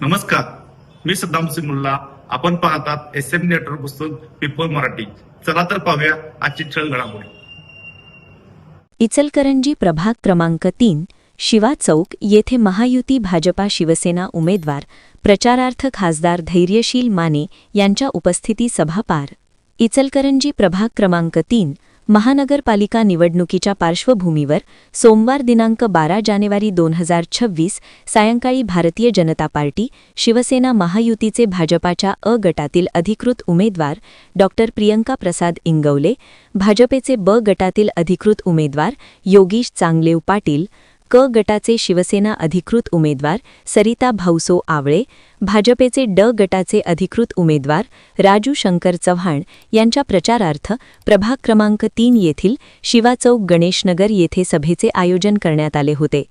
नमस्कार. मी सद्दाम सिंग आपण पाहतात एस एम नेटवर्क पुस्तक पीपल मराठी. चला तर पाहूया आजची छळ घडामोडी. इचलकरंजी प्रभाग क्रमांक तीन शिवा चौक येथे महायुती भाजपा शिवसेना उमेदवार प्रचारार्थ खासदार धैर्यशील माने यांच्या उपस्थिती सभा पार. इचलकरंजी प्रभाग क्रमांक तीन महानगरपालिका निवडणुकीच्या पार्श्वभूमीवर सोमवार दिनांक बारा जानेवारी दोन हजार छव्वीस सायंकाळी भारतीय जनता पार्टी शिवसेना महायुतीचे भाजपाच्या अ गटातील अधिकृत उमेदवार डॉ. प्रियंका प्रसाद इंगवले भाजपेचे ब गटातील अधिकृत उमेदवार योगीश चांगलेव पाटील क गटाचे शिवसेना अधिकृत उमेदवार सरिता भाऊसो आवळे भाजपेचे ड गटाचे अधिकृत उमेदवार राजू शंकर चव्हाण यांच्या प्रचारार्थ प्रभाग क्रमांक तीन येथील शिवाचौक गणेशनगर येथे सभेचे आयोजन करण्यात आले होते.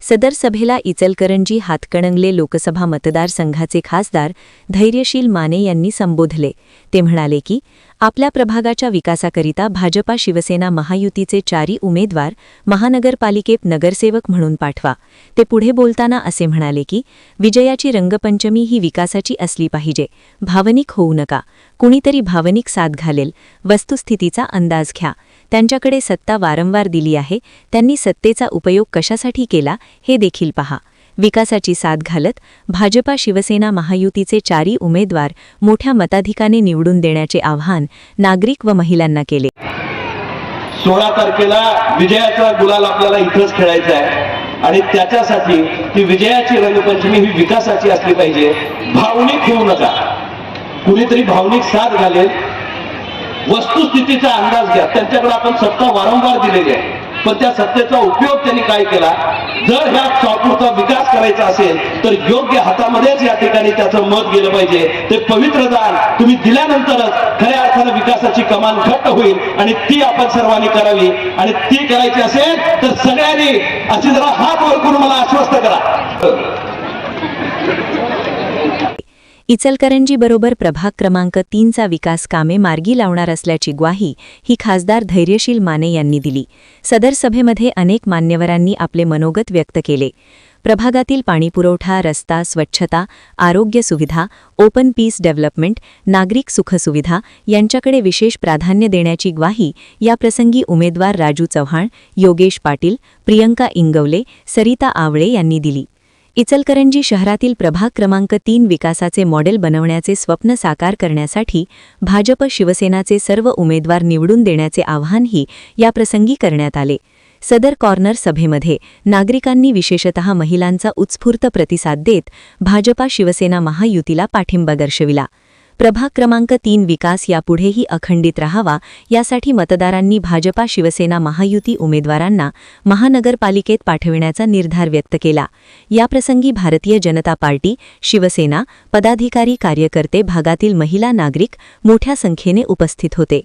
सदर सभेला इचलकरंजी हातकणंगले लोकसभा मतदारसंघाचे खासदार धैर्यशील माने यांनी संबोधले. ते म्हणाले की आपल्या प्रभागाच्या विकासाकरिता भाजपा शिवसेना महायुतीचे चारी उमेदवार महानगरपालिकेत नगरसेवक म्हणून पाठवा. ते पुढे बोलताना असे म्हणाले की विजयाची रंगपंचमी ही विकासाची असली पाहिजे. भावनिक होऊ नका. कुणीतरी भावनिक साथ घालेल. वस्तुस्थितीचा अंदाज घ्या. त्यांच्याकडे सत्ता वारंवार दिली आहे. त्यांनी सत्तेचा उपयोग कशासाठी केला हे देखील पहा. विकासाची साथ घालत भाजपा शिवसेना महायुतीचे चारी उमेदवार मोठ्या मताधिकाने निवडून देण्याचे आवाहन नागरिक व महिलांना केले. सोळा तारखेला विजयाचा गुलाल आपल्याला इथंच खेळायचा आहे. आणि त्याच्यासाठी ती विजयाची रंगपंचमी ही विकासाची असली पाहिजे. भावनिक होऊ नका. कुणीतरी भावनिक साथ घालेल. वस्तुस्थितीचा अंदाज घ्या. त्यांच्याकडे आपण सत्ता वारंवार दिलेली आहे. पण त्या सत्तेचा उपयोग त्यांनी काय केला? जर ह्या शॉपूरचा विकास करायचा असेल तर योग्य हातामध्येच या ठिकाणी त्याचं मत गेलं पाहिजे. ते पवित्र दान तुम्ही दिल्यानंतरच खऱ्या अर्थानं विकासाची कमान घट्ट होईल आणि ती आपण सर्वांनी करावी. आणि ती करायची असेल तर सगळ्यांनी अशी जरा हात वर करून मला आश्वस्त करा. इचलकरंजीबरोबर प्रभाग क्रमांक तीनचा विकास कामे मार्गी लावणार असल्याची ग्वाही ही खासदार धैर्यशील माने यांनी दिली. सदर सभेमध्ये अनेक मान्यवरांनी आपले मनोगत व्यक्त केले. प्रभागातील पाणीपुरवठा रस्ता स्वच्छता आरोग्य सुविधा ओपन पीस डेव्हलपमेंट नागरिक सुखसुविधा यांच्याकडे विशेष प्राधान्य देण्याची ग्वाही याप्रसंगी उमेदवार राजू चव्हाण योगेश पाटील प्रियंका इंगवले सरिता आवळे यांनी दिली. इचलकरंजी शहरातील प्रभाग क्रमांक तीन विकासाचे मॉडेल बनवण्याचे स्वप्न साकार करण्यासाठी भाजप शिवसेनाचे सर्व उमेदवार निवडून देण्याचे आवाहनही याप्रसंगी करण्यात आले. सदर कॉर्नर सभेमध्ये नागरिकांनी विशेषतः महिलांचा उत्स्फूर्त प्रतिसाद देत भाजपा शिवसेना महायुतीला पाठिंबा दर्शविला. प्रभाग क्रमांक तीन विकास यापुढेही अखंडित राहावा यासाठी मतदारांनी भाजपा शिवसेना महायुती उमेदवारांना महानगरपालिकेत पाठविण्याचा निर्धार व्यक्त केला. याप्रसंगी भारतीय जनता पार्टी शिवसेना पदाधिकारी कार्यकर्ते भागातील महिला नागरिक मोठ्या संख्येने उपस्थित होते.